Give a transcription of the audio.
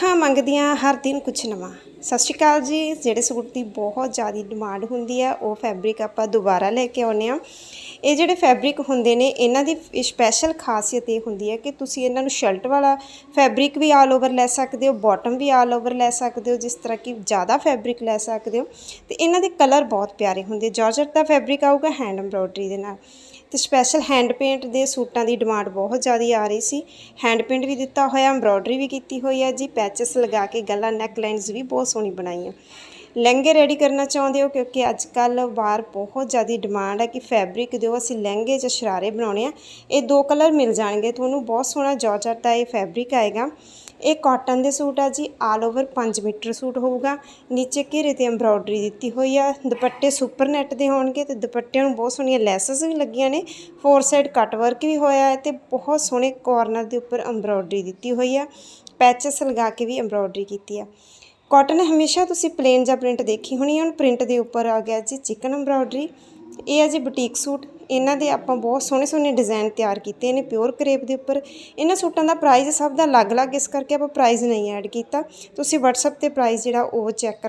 ਅੱਖਾਂ ਮੰਗਦੀਆਂ ਹਰ ਦਿਨ ਕੁਛ ਨਵਾਂ। ਸਤਿ ਸ਼੍ਰੀ ਅਕਾਲ ਜੀ। ਜਿਹੜੇ ਸੂਟ ਦੀ ਬਹੁਤ ਜ਼ਿਆਦਾ ਡਿਮਾਂਡ ਹੁੰਦੀ ਹੈ, ਉਹ ਫੈਬਰਿਕ ਆਪਾਂ ਦੁਬਾਰਾ ਲੈ ਕੇ ਆਉਂਦੇ ਆ ਇਹ ਜਿਹੜੇ ਫੈਬਰਿਕ ਹੁੰਦੇ ਨੇ, ਇਹਨਾਂ ਦੀ ਸਪੈਸ਼ਲ ਖਾਸੀਅਤ ਇਹ ਹੁੰਦੀ ਹੈ ਕਿ ਤੁਸੀਂ ਇਹਨਾਂ ਨੂੰ ਸ਼ਰਟ ਵਾਲਾ ਫੈਬਰਿਕ ਵੀ ਆਲ ਓਵਰ ਲੈ ਸਕਦੇ ਹੋ ਬਾਟਮ ਵੀ ਆਲ ਓਵਰ ਲੈ ਸਕਦੇ ਹੋ, ਜਿਸ ਤਰ੍ਹਾਂ ਕਿ ਜ਼ਿਆਦਾ ਫੈਬਰਿਕ ਲੈ ਸਕਦੇ ਹੋ। ਤੇ ਇਹਨਾਂ ਦੇ ਕਲਰ ਬਹੁਤ ਪਿਆਰੇ ਹੁੰਦੇ। ਜਾਰਜਟ ਦਾ ਫੈਬਰਿਕ ਆਊਗਾ ਹੈਂਡ ਐਮਬ੍ਰੋਇਡਰੀ ਦੇ ਨਾਲ। ਤੇ ਸਪੈਸ਼ਲ ਹੈਂਡ ਪੇਂਟ ਦੇ ਸੂਟਾਂ ਦੀ ਡਿਮਾਂਡ ਬਹੁਤ ਜ਼ਿਆਦਾ ਆ ਰਹੀ ਸੀ। ਹੈਂਡ ਪੇਂਟ ਵੀ ਦਿੱਤਾ ਹੋਇਆ ਐਮਬ੍ਰੋਇਡਰੀ ਵੀ ਕੀਤੀ ਹੋਈ ਹੈ ਜੀ ਪੈਚਸ ਲਗਾ ਕੇ, ਗਲਾ ਨੈਕ ਲਾਈਨਸ ਵੀ ਬਹੁਤ ਸੋਹਣੀ ਬਣਾਈ ਹੈ ਲਹਿੰਗੇ ਰੈਡੀ ਕਰਨਾ ਚਾਹੁੰਦੇ ਹੋ? ਕਿਉਂਕਿ ਅੱਜ ਕੱਲ ਬਾਹਰ ਬਹੁਤ ਜ਼ਿਆਦਾ ਡਿਮਾਂਡ ਹੈ ਕਿ ਫੈਬਰਿਕ ਦਿਓ, ਅਸੀਂ ਲਹਿੰਗੇ ਜਾਂ ਸ਼ਰਾਰੇ ਬਣਾਉਣੇ ਆ। ਇਹ ਦੋ ਕਲਰ ਮਿਲ ਜਾਣਗੇ। ਤੁਹਾਨੂੰ ਬਹੁਤ ਸੋਹਣਾ ਜਾਰਜਟ ਦਾ ਇਹ ਫੈਬਰਿਕ ਆਏਗਾ। ਇਹ ਕਾਟਨ ਦੇ ਸੂਟ ਆ ਜੀ ਆਲ ਓਵਰ 5 ਮੀਟਰ ਸੂਟ ਹੋਊਗਾ। ਨੀਚੇ ਘੇਰੇ ਤੇ ਐਮਬ੍ਰੋਇਡਰੀ ਦਿੱਤੀ ਹੋਈ ਆ। ਦੁਪੱਟੇ ਸੁਪਰ ਨੈਟ ਦੇ ਹੋਣਗੇ ਤੇ ਦੁਪੱਟਿਆਂ ਨੂੰ ਬਹੁਤ ਸੋਹਣੀਆਂ ਲੈਸਸ ਵੀ ਲੱਗੀਆਂ ਨੇ। ਫੋਰ ਸਾਈਡ ਕੱਟ ਵਰਕ ਵੀ ਹੋਇਆ ਹੈ ਤੇ ਬਹੁਤ ਸੋਹਣੇ ਕਾਰਨਰ ਦੇ ਉੱਪਰ ਐਮਬ੍ਰੋਇਡਰੀ ਦਿੱਤੀ ਹੋਈ ਆ। ਪੈਚਸ ਲਗਾ ਕੇ ਵੀ ਐਮਬ੍ਰੋਇਡਰੀ ਕੀਤੀ ਆ। ਕਾਟਨ ਹਮੇਸ਼ਾ ਤੁਸੀਂ ਪਲੇਨ ਜਾਂ ਪ੍ਰਿੰਟ ਦੇਖੀ ਹੋਣੀ ਹੈ। ਹੁਣ ਪ੍ਰਿੰਟ ਦੇ ਉੱਪਰ ਆ ਗਿਆ ਜੀ ਚਿਕਨ ਐਮਬ੍ਰੋਇਡਰੀ ਇਹ ਹੈ ਜੀ ਬੁਟੀਕ ਸੂਟ। ਇਹਨਾਂ ਦੇ ਆਪਾਂ ਬਹੁਤ ਸੋਹਣੇ ਸੋਹਣੇ ਡਿਜ਼ਾਈਨ ਤਿਆਰ ਕੀਤੇ ਨੇ ਪਿਓਰ ਕਰੇਪ ਦੇ ਉੱਪਰ। ਇਹਨਾਂ ਸੂਟਾਂ ਦਾ ਪ੍ਰਾਈਸ ਸਭ ਦਾ ਅਲੱਗ-ਅਲੱਗ, ਇਸ ਕਰਕੇ ਆਪਾਂ ਪ੍ਰਾਈਸ ਨਹੀਂ ਐਡ ਕੀਤਾ। ਤੁਸੀਂ WhatsApp ਤੇ ਪ੍ਰਾਈਸ ਜਿਹੜਾ ਉਹ ਚੈੱਕ ਕਰ